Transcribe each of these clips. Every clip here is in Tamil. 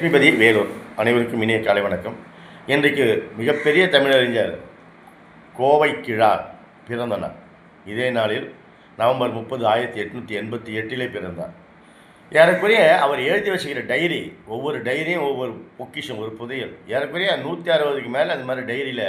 ஸ்ரீபதி வேலூர். அனைவருக்கும் இனிய காலை வணக்கம். இன்றைக்கு மிகப்பெரிய தமிழறிஞர் கோவை கிழார் பிறந்த நாள் இதே நாளில் நவம்பர் முப்பது ஆயிரத்தி எட்நூற்றி எண்பத்தி எட்டிலே பிறந்தார். ஏறக்குறைய அவர் எழுதி வச்சுக்கிற டைரி ஒவ்வொரு டைரியும் ஒவ்வொரு பொக்கிஷம் ஒரு புதையல். ஏறக்குறைய நூற்றி அறுபதுக்கு மேலே அந்த மாதிரி டைரியில்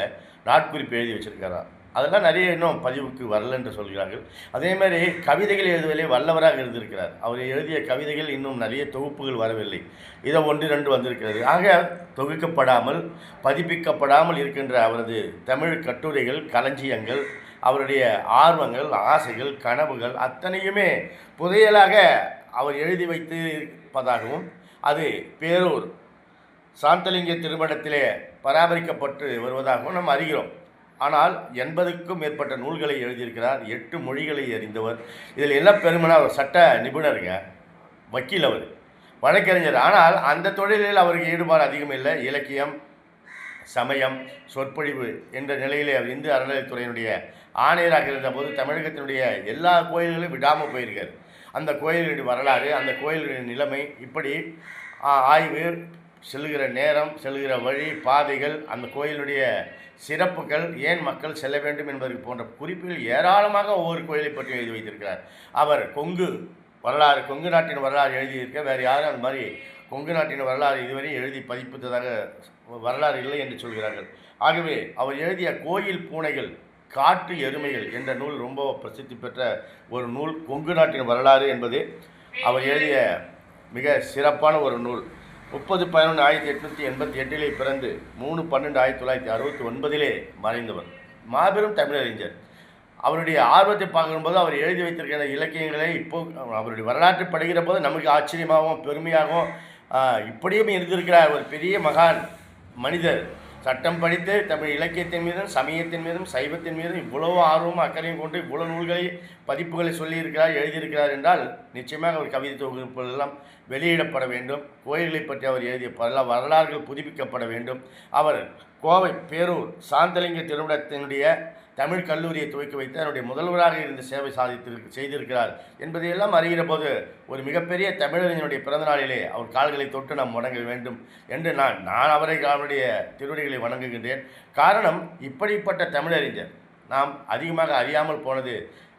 நாட்குறிப்பு எழுதி வச்சிருக்காராம் அதெல்லாம் நிறைய இன்னும் பதிவுக்கு வரல என்று சொல்கிறார்கள். அதே மாதிரி கவிதைகள் எழுதுவதிலே வல்லவராக இருந்திருக்கிறார். அவர் எழுதிய கவிதைகள் இன்னும் நிறைய தொகுப்புகள் வரவில்லை. இதை ஒன்று ரெண்டு வந்திருக்கிறது. ஆக தொகுக்கப்படாமல் பதிப்பிக்கப்படாமல் இருக்கின்ற அவரது தமிழ் கட்டுரைகள் களஞ்சியங்கள் அவருடைய ஆர்வங்கள் ஆசைகள் கனவுகள் அத்தனையுமே புதையலாக அவர் எழுதி வைத்து இருப்பதாகவும் அது பேரூர் சாந்தலிங்க திருமணத்திலே பராமரிக்கப்பட்டு வருவதாகவும் நாம் அறிகிறோம். ஆனால் எண்பதுக்கும் மேற்பட்ட நூல்களை எழுதியிருக்கிறார் எட்டு மொழிகளை அறிந்தவர். இதில் என்ன பெருமைனா அவர் சட்ட நிபுணருங்க வக்கீல் அவர். வழக்கறிஞர். ஆனால் அந்த தொழிலில் அவருக்கு ஈடுபாடு அதிகம் இல்லை. இலக்கியம் சமயம் சொற்பொழிவு என்ற நிலையிலே அவர் இந்து அறநிலையத்துறையினுடைய ஆணையராக இருந்தபோது தமிழகத்தினுடைய எல்லா கோயில்களையும் விடாமல் போயிருக்கார். அந்த கோயில்களுடைய வரலாறு அந்த கோயில்களின் நிலைமை இப்படி ஆய்வு செல்கிற நேரம் செல்கிற வழி பாதைகள் அந்த கோயிலுடைய சிறப்புகள் ஏன் மக்கள் செல்ல வேண்டும் என்பது போன்ற குறிப்புகள் ஏராளமாக ஒவ்வொரு கோயிலை பற்றி எழுதி வைத்திருக்கிறார். அவர் கொங்கு வரலாறு கொங்கு நாட்டின் வரலாறு எழுதியிருக்க வேறு யாரும் அந்த மாதிரி கொங்கு நாட்டின் வரலாறு இதுவரை எழுதி பதிப்பித்ததாக வரலாறு இல்லை என்று சொல்கிறார்கள். ஆகவே அவர் எழுதிய கோயில் பூனைகள் காட்டு எருமைகள் என்ற நூல் ரொம்ப பிரசித்தி பெற்ற ஒரு நூல் கொங்கு நாட்டின் வரலாறு என்பது. அவர் எழுதிய மிக சிறப்பான ஒரு நூல். முப்பது பதினொன்று ஆயிரத்தி எட்நூற்றி எண்பத்தி எட்டிலே பிறந்து மூணு பன்னெண்டு ஆயிரத்தி தொள்ளாயிரத்தி அறுபத்தி ஒன்பதிலே மறைந்தவர். மாபெரும் தமிழறிஞர் அவருடைய ஆர்வத்தை பார்க்கும்போது அவர் எழுதி வைத்திருக்கிற இலக்கியங்களை இப்போ அவருடைய வரலாற்றை படுகிற போது நமக்கு ஆச்சரியமாகவும் பெருமையாகவும் இப்படியும் இருந்திருக்கிறார். ஒரு பெரிய மகான் மனிதர். சட்டம் படித்து தமிழ் இலக்கியத்தின் மீதும் சமயத்தின் மீதும் சைவத்தின் மீதும் இவ்வளவு ஆர்வமும் அக்கறையும் கொண்டு இவ்வளவு நூல்களை பதிப்புகளை சொல்லியிருக்கிறார் எழுதியிருக்கிறார் என்றால் நிச்சயமாக அவர் கவிதை தொகுப்புகளெல்லாம் வெளியிடப்பட வேண்டும். கோயில்களை பற்றி அவர் எழுதிய பல வரலாறுகள் புதுப்பிக்கப்பட வேண்டும். அவர் கோவை பேரூர் சாந்தலிங்க திருமணத்தினுடைய தமிழ் கல்லூரியை துவக்கி வைத்து அதனுடைய முதல்வராக இருந்து சேவை சாதித்திருக்கு செய்திருக்கிறார். என்பதையெல்லாம் அறிகிற போது ஒரு மிகப்பெரிய தமிழறிஞனுடைய பிறந்த நாளிலே அவர் கால்களை தொட்டு நாம் வணங்க வேண்டும் என்று நான் நான் அவரை அவருடைய திருவடிகளை வணங்குகின்றேன். காரணம் இப்படிப்பட்ட தமிழறிஞர் நாம் அதிகமாக அறியாமல் போனது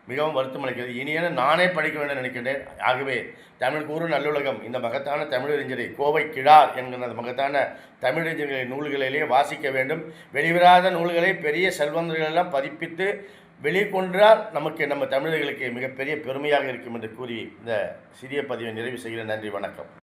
மிகவும் வருத்தம் அளிக்கிறது. இனியேன நானே படிக்க வேண்டும் நினைக்கின்றேன். ஆகவே தமிழ் கூறு நல்லுலகம். இந்த மகத்தான தமிழறிஞரை கோவை கிழார் என்கிற அந்த மகத்தான தமிழறிஞர்களின் நூல்களிலே வாசிக்க வேண்டும். வெளிவராத நூல்களை பெரிய செல்வந்தர்கள் எல்லாம் பதிப்பித்து வெளிக்கொன்றால் நமக்கு நம்ம தமிழர்களுக்கு மிகப்பெரிய பெருமையாக இருக்கும் என்று கூறி இந்த சிறிய பதிவை நிறைவு செய்கிறேன். நன்றி வணக்கம்.